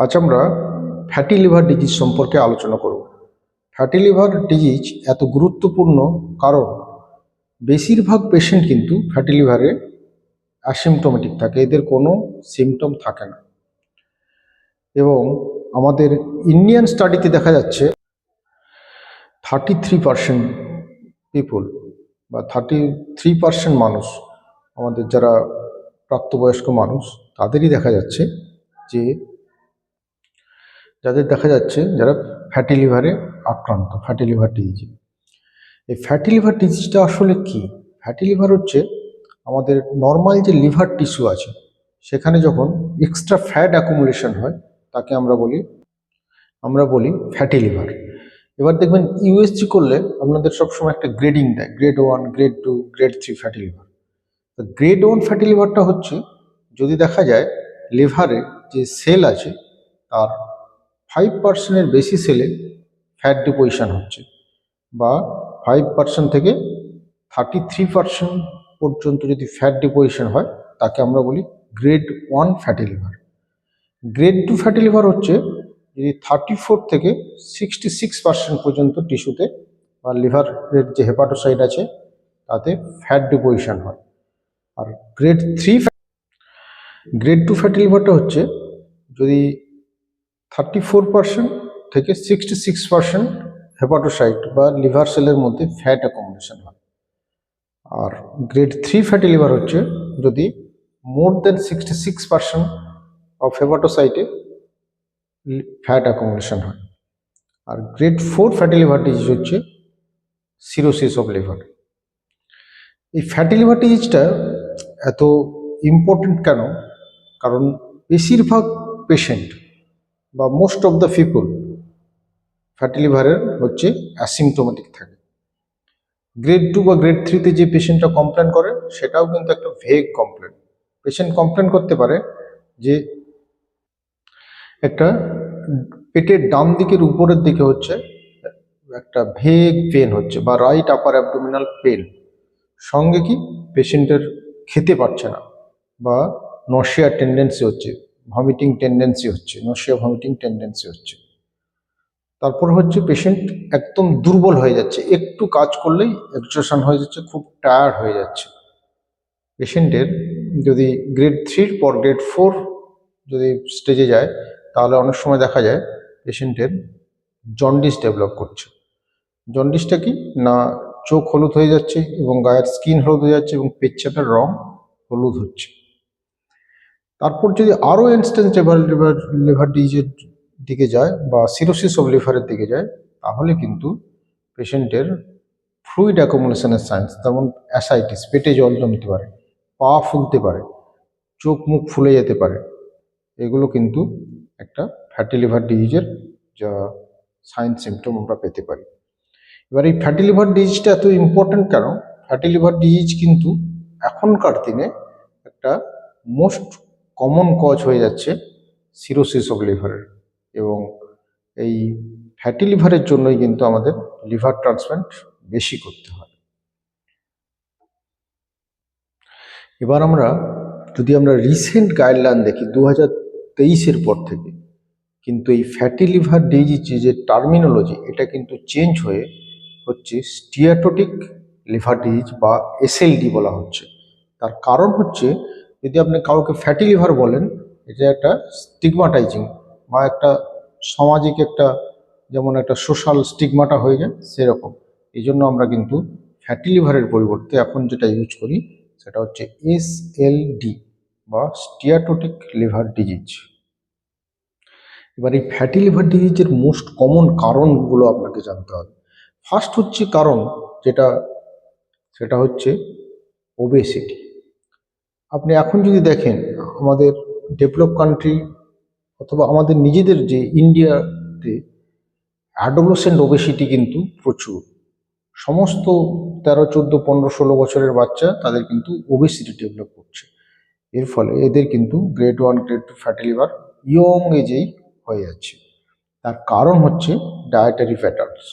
আজ আমরা fatty liver disease সম্পর্কে আলোচনা করব। ফ্যাটি লিভার ডিজিজ এত গুরুত্বপূর্ণ কারণ বেশিরভাগ পেশেন্ট কিন্তু ফ্যাটি লিভারে অ্যাসিমটোমেটিক থাকে, এদের কোনো সিমটম থাকে না। এবং আমাদের ইন্ডিয়ান স্টাডিতে দেখা যাচ্ছে থার্টি থ্রি পার্সেন্ট পিপুল বা থার্টি থ্রি পার্সেন্ট মানুষ, আমাদের যারা প্রাপ্তবয়স্ক মানুষ, তাদেরই দেখা যাচ্ছে যে যাদের দেখা যাচ্ছে যারা ফ্যাটি লিভারে আক্রান্ত ফ্যাটি লিভার ডিজিজে এই ফ্যাটি লিভার ডিজিজটা আসলে কি? ফ্যাটি লিভার হচ্ছে আমাদের নর্মাল যে লিভার টিস্যু আছে, সেখানে যখন এক্সট্রা ফ্যাট অ্যাকুমুলেশন হয়, তাকে আমরা বলি আমরা বলি ফ্যাটি লিভার এবার দেখবেন ইউএসজি করলে আপনাদের সবসময় একটা গ্রেডিং দেয় grade one grade two grade three fatty liver তো গ্রেড ওয়ান ফ্যাটি লিভারটা হচ্ছে, যদি দেখা যায় লিভারে যে সেল আছে, তার ফাইভ পার্সেন্টের বেশি সেলে ফ্যাট ডিপোজিশন হচ্ছে বা ফাইভ পার্সেন্ট থেকে থার্টি থ্রি পার্সেন্ট পর্যন্ত যদি ফ্যাট ডিপোজিশন হয়, তাকে আমরা বলি grade one fatty liver grade two fatty liver হচ্ছে যদি থার্টি ফোর থেকে সিক্সটি সিক্স পার্সেন্ট পর্যন্ত টিস্যুতে বা লিভারের যে হেপাটোসাইড আছে, তাতে ফ্যাট ডিপোজিশন হয়। আর grade three grade two fatty লিভারটা হচ্ছে যদি থার্টি ফোর পার্সেন্ট থেকে সিক্সটি সিক্স পার্সেন্ট হেপাটোসাইট বা লিভার সেলের মধ্যে ফ্যাট অ্যাকোমোডেশন হয়। আর গ্রেড থ্রি ফ্যাটি লিভার হচ্ছে যদি more than sixty six percent of হেপাটোসাইটে fat accommodation হয়। আর grade four fatty liver disease হচ্ছে সিরোসিস অফ লিভার এই ফ্যাটি লিভার ডিজিজটা এত ইম্পর্টেন্ট কেন? কারণ বেশিরভাগ পেশেন্ট বা most of the people fatty লিভারের হচ্ছে অ্যাসিমটোমেটিক থাকে। গ্রেড টু বা গ্রেড থ্রিতে যে পেশেন্টটা কমপ্লেন করে, সেটাও কিন্তু একটা ভেগ কমপ্লেন পেশেন্ট কমপ্লেন করতে পারে যে একটা পেটের ডান দিকের উপরের দিকে হচ্ছে একটা ভেগ পেন হচ্ছে বা রাইট আপার অ্যাবডোমিনাল পেন সঙ্গে কি পেশেন্টের খেতে পারছে না বা নশিয়ার টেন্ডেন্সি হচ্ছে। ভমিটিং টেন্ডেন্সি হচ্ছে নশিয়া ভমিটিং টেন্ডেন্সি হচ্ছে। তারপর হচ্ছে পেশেন্ট একদম দুর্বল হয়ে যাচ্ছে, একটু কাজ করলেই এক্সটেশন হয়ে যাচ্ছে, খুব টায়ার্ড হয়ে যাচ্ছে। পেশেন্টের যদি গ্রেড থ্রির পর গ্রেড ফোর যদি স্টেজে যায়, তাহলে অনেক সময় দেখা যায় পেশেন্টের জন্ডিস ডেভেলপ করছে। জন্ডিসটা কি? না, চোখ হলুদ হয়ে যাচ্ছে এবং গায়ের স্কিন হলুদ হয়ে যাচ্ছে এবং পেচ্ছাপের রং হলুদ হচ্ছে। তারপর যদি আরও ইনস্ট্যান্স লিভার লিভার লিভার ডিজিজের দিকে যায় বা সিরোসিস অফ লিভারের দিকে যায়, তাহলে কিন্তু পেশেন্টের ফ্লুইড অ্যাকোমোলেশনের সায়েন্স যেমন অ্যাসাইটিস পেটে জল জমতে পারে, পা ফুলতে পারে, চোখ মুখ ফুলে যেতে পারে, এগুলো কিন্তু একটা ফ্যাটি লিভার ডিজিজের যা সাইন সিমটম আমরা পেতে পারি। এবার এই ফ্যাটি লিভার ডিজিজটা এত ইম্পর্ট্যান্ট কেন? ফ্যাটি লিভার ডিজিজ কিন্তু এখনকার দিনে একটা মোস্ট কমন কজ হয়ে যাচ্ছে সিরোসিস অফ লিভারের এবং এই ফ্যাটি লিভারের জন্যই কিন্তু আমাদের লিভার ট্রান্সপ্লান্ট বেশি করতে হয়। এবার আমরা যদি আমরা রিসেন্ট গাইডলাইন দেখি দু হাজার তেইশের পর থেকে কিন্তু এই ফ্যাটি লিভার ডিজিজ যে টার্মিনোলজি এটা কিন্তু চেঞ্জ হয়ে হচ্ছে স্টিয়াটোটিক লিভার ডিজিজ বা এসএলডি বলা হচ্ছে। তার কারণ হচ্ছে যদি আপনি কাউকে ফ্যাটি লিভার বলেন, এটা একটা স্টিগমাটাইজিং বা একটা সামাজিক একটা যেমন একটা সোশ্যাল স্টিগমাটা হয়ে যায়, সেরকম। এই জন্য আমরা কিন্তু ফ্যাটি লিভারের পরিবর্তে এখন যেটা ইউজ করি, সেটা হচ্ছে এস এল বা স্টিয়াটোটিক লিভার ডিজিজ এবার এই ফ্যাটি লিভার ডিজিজের মোস্ট কমন কারণগুলো আপনাকে জানতে হবে। ফার্স্ট হচ্ছে কারণ, যেটা, সেটা হচ্ছে ওবেসিটি আপনি এখন যদি দেখেন আমাদের ডেভেলপ কান্ট্রি অথবা আমাদের নিজেদের যে ইন্ডিয়াতে অ্যাডোলোসেন্ট ওবেসিটি কিন্তু প্রচুর। সমস্ত তেরো, চোদ্দ, পনেরো, ষোলো বছরের বাচ্চা তাদের কিন্তু ওবেসিটি ডেভেলপ করছে। এর ফলে এদের কিন্তু grade one grade two fatty liver young এজেই হয়ে যাচ্ছে। তার কারণ হচ্ছে ডায়েটারি প্যাটার্নস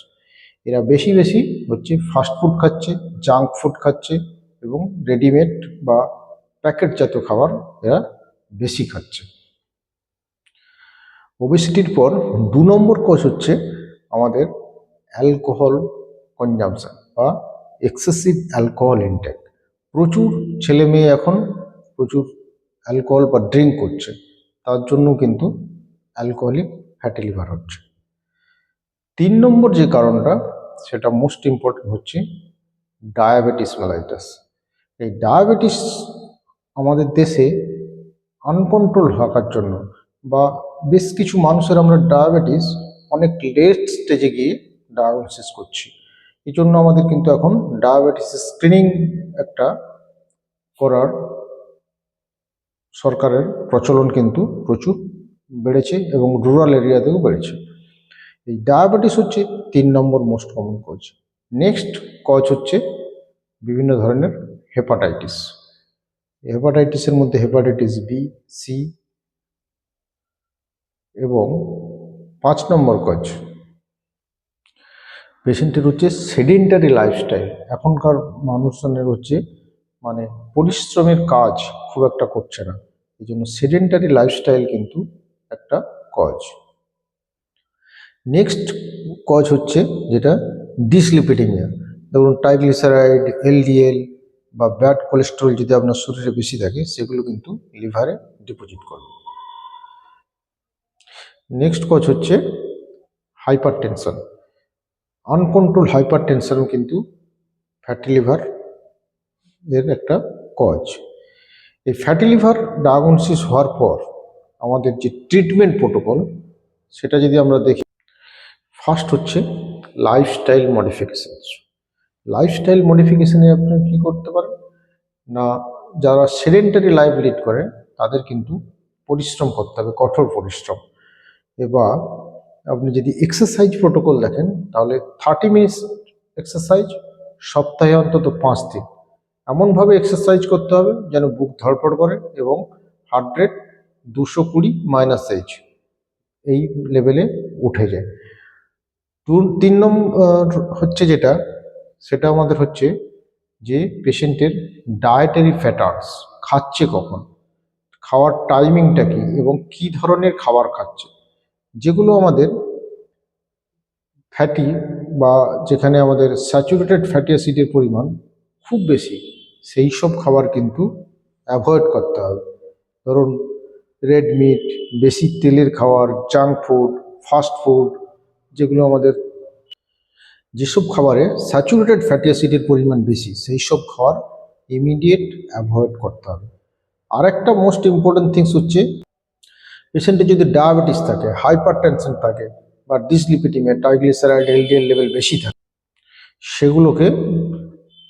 এরা বেশি বেশি হচ্ছে ফাস্ট ফুড খাচ্ছে জাঙ্ক ফুড খাচ্ছে এবং রেডিমেড বা প্যাকেটজাত খাবার এরা বেশি খাচ্ছে। ওবেসিটির পর দু নম্বর কজ হচ্ছে আমাদের অ্যালকোহল কনজামশন বা এক্সেসিভ অ্যালকোহল ইনটেক প্রচুর ছেলে মেয়ে এখন প্রচুর অ্যালকোহল বা ড্রিঙ্ক করছে, তার জন্য কিন্তু অ্যালকোহলিক ফ্যাটি লিভার হচ্ছে। তিন নম্বর যে কারণটা, সেটা মোস্ট ইম্পর্টেন্ট হচ্ছে ডায়াবেটিস মেলাইটাস এই ডায়াবেটিস আমাদের দেশে আনকন্ট্রোল থাকার জন্য বা বেশ কিছু মানুষের আমরা ডায়াবেটিস অনেক লেট স্টেজে গিয়ে ডায়াগনোসিস করছি। এই জন্য আমাদের কিন্তু এখন ডায়াবেটিস স্ক্রিনিং একটা করার সরকারের প্রচলন কিন্তু প্রচুর বেড়েছে এবং রুরাল এরিয়াতেও বেড়েছে। এই ডায়াবেটিস হচ্ছে তিন নম্বর most common cause next cause হচ্ছে বিভিন্ন ধরনের হেপাটাইটিস হেপাটাইটিসের মধ্যে হেপাটাইটিস বি সি এবং পাঁচ নম্বর কজ পেশেন্টের হচ্ছে সেডেন্টারি লাইফস্টাইল এখনকার মানুষজনের হচ্ছে মানে পরিশ্রমের কাজ খুব একটা করছে না। এই জন্য সেডেন্টারি লাইফস্টাইল কিন্তু একটা কজ নেক্সট কজ হচ্ছে যেটা ডিসলিপিডিমিয়া ধরুন ট্রাইগ্লিসারাইড এলডিএল বা ব্যাড কোলেস্টেরল যদি আপনার শরীরে বেশি থাকে, সেগুলো কিন্তু লিভারে ডিপোজিট করবে নেক্সট কজ হচ্ছে হাইপার টেনশন আনকন্ট্রোল হাইপার টেনশনও কিন্তু ফ্যাটি লিভার এর একটা কজ এই ফ্যাটি লিভার ডায়াগনোসিস হওয়ার পর আমাদের যে ট্রিটমেন্ট প্রোটোকল সেটা যদি আমরা দেখি ফার্স্ট হচ্ছে লাইফস্টাইল মডিফিকেশানস লাইফস্টাইল মডিফিকেশানে আপনি কী করতে পারেন? না, যারা সেডেন্টারি লাইফ লিড করে, তাদের কিন্তু পরিশ্রম করতে হবে, কঠোর পরিশ্রম। এবার আপনি যদি এক্সারসাইজ প্রোটোকল দেখেন, তাহলে থার্টি মিনিটস এক্সারসাইজ সপ্তাহে অন্তত পাঁচ দিন। এমনভাবে এক্সারসাইজ করতে হবে যেন বুক ধড়পড় করে এবং হার্ট রেট দুশো কুড়ি মাইনাস এইচ এই লেভেলে উঠে যায়। তিন নম্বর হচ্ছে যেটা সেটা আমাদের হচ্ছে যে পেশেন্টের ডায়েটারি প্যাটার্নস খাচ্ছে কখন, খাওয়ার টাইমিংটা কি এবং কি ধরনের খাবার খাচ্ছে, যেগুলো আমাদের ফ্যাটি বা যেখানে আমাদের স্যাচুরেটেড ফ্যাটি অ্যাসিডের পরিমাণ খুব বেশি, সেই সব খাবার কিন্তু অ্যাভয়েড করতে হবে। ধরুন রেড মিট বেশি তেলের খাবার জাঙ্ক ফুড ফাস্ট ফুড যেগুলো আমাদের যেসব খাবারে স্যাচুরেটেড ফ্যাটি অ্যাসিডের পরিমাণ বেশি সেই সব খাবার ইমিডিয়েট অ্যাভয়েড করতে হবে। আর একটা মোস্ট ইম্পর্টেন্ট থিংস হচ্ছে পেশেন্টের যদি ডায়াবেটিস থাকে হাইপার টেনশন থাকে বা ডিসলিপিটিমে ট্রাইগ্লিসারাইড এলডিএল লেভেল বেশি থাকে, সেগুলোকে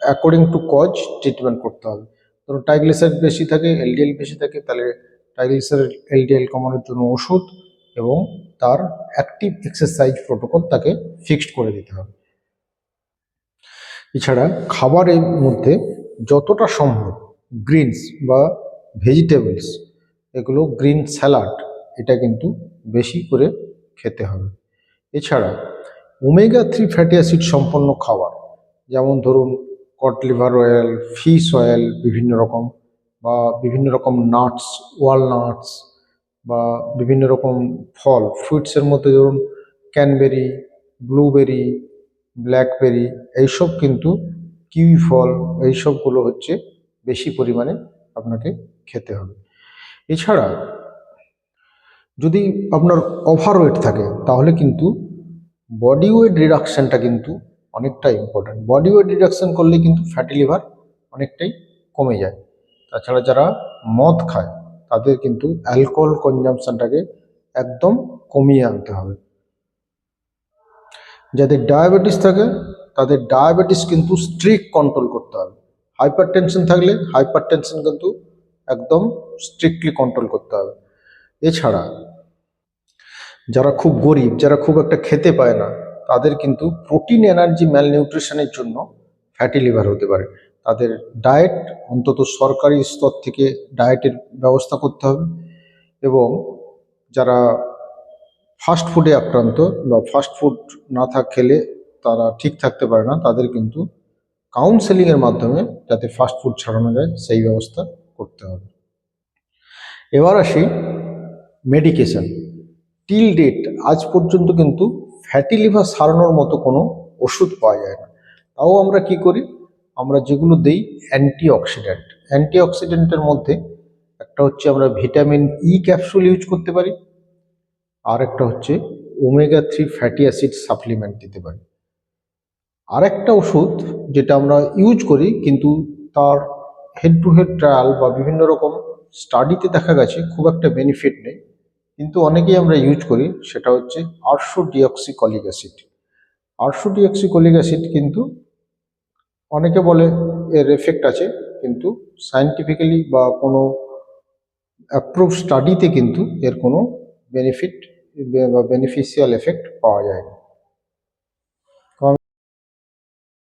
অ্যাকর্ডিং টু কজ ট্রিটমেন্ট করতে হবে। ধরুন ট্রাইগ্লিসারাইড বেশি থাকে এলডিএল বেশি থাকে, তাহলে ট্রাইগ্লিসারাইড এলডিএল কমানোর জন্য ওষুধ এবং তার অ্যাক্টিভ এক্সারসাইজ প্রোটোকল তাকে ফিক্সড করে দিতে হবে। এছাড়া খাবারের মধ্যে যতটা সম্ভব গ্রিনস বা ভেজিটেবলস এগুলো গ্রিন স্যালাড এটা কিন্তু বেশি করে খেতে হবে। এছাড়া ওমেগা থ্রি ফ্যাটি অ্যাসিড সম্পন্ন খাবার, যেমন ধরুন cod liver oil fish oil বিভিন্ন রকম বা বিভিন্ন রকম নাটস ওয়ালনাটস বা বিভিন্ন রকম ফল ফ্রুটসের মধ্যে ধরুন ক্যানবেরি ব্লুবেরি ব্ল্যাকবেরি এইসব কিন্তু কিউই ফল এইসবগুলো হচ্ছে বেশি পরিমাণে আপনাকে খেতে হবে। এছাড়া যদি আপনার ওভারওয়েট থাকে, তাহলে কিন্তু বডি ওয়েট রিডাকশানটা কিন্তু অনেকটা ইম্পর্ট্যান্ট বডি ওয়েট রিডাকশান করলে কিন্তু ফ্যাটি লিভার অনেকটাই কমে যায়। তাছাড়া যারা মদ খায়, তাদের কিন্তু অ্যালকোহল কনজামশানটাকে একদম কমিয়ে আনতে হবে। যাদের ডায়াবেটিস থাকে, তাদের ডায়াবেটিস কিন্তু স্ট্রিক্ট কন্ট্রোল করতে হবে। হাইপার টেনশন থাকলে হাইপার টেনশন কিন্তু একদম স্ট্রিক্টলি কন্ট্রোল করতে হবে। এছাড়া যারা খুব গরিব, যারা খুব একটা খেতে পায় না, তাদের কিন্তু প্রোটিন এনার্জি ম্যালনিউট্রিশনের জন্য ফ্যাটি লিভার হতে পারে। তাদের ডায়েট অন্তত সরকারি স্তর থেকে ডায়েটের ব্যবস্থা করতে হবে। এবং যারা ফাস্ট ফুডে আক্রান্ত বা ফাস্ট ফুড না থাক খেলে তারা ঠিক থাকতে পারে না, তাদের কিন্তু কাউন্সেলিংয়ের মাধ্যমে যাতে ফাস্ট ফুড ছাড়ানো যায়, সেই ব্যবস্থা করতে হবে। এবার আসি মেডিকেশন টিল ডেট আজ পর্যন্ত কিন্তু ফ্যাটি লিভার সারানোর মতো কোনো ওষুধ পাওয়া যায় না। তাও আমরা কি করি? আমরা যেগুলো দেই অ্যান্টি অক্সিডেন্ট অ্যান্টি অক্সিডেন্টের মধ্যে একটা হচ্ছে আমরা ভিটামিন ই ক্যাপসুল ইউজ করতে পারি। আর একটা হচ্ছে omega three fatty acid supplement দিতে পারি। আর একটা ওষুধ যেটা আমরা ইউজ করি, কিন্তু তার হেড টু হেড ট্রায়াল বা বিভিন্ন রকম স্টাডিতে দেখা গেছে, খুব একটা বেনিফিট নেই। কিন্তু অনেকেই আমরা ইউজ করি, সেটা হচ্ছে আরশো ডিঅক্সিকলিক অ্যাসিড আরশো ডিঅক্সিকলিক অ্যাসিড কিন্তু অনেকে বলে এর এফেক্ট আছে, কিন্তু সায়েন্টিফিক্যালি বা কোনো অ্যাপ্রুভ স্টাডিতে কিন্তু এর কোনো বেনিফিট বা বেনিফিশিয়াল এফেক্ট পাওয়া যায়।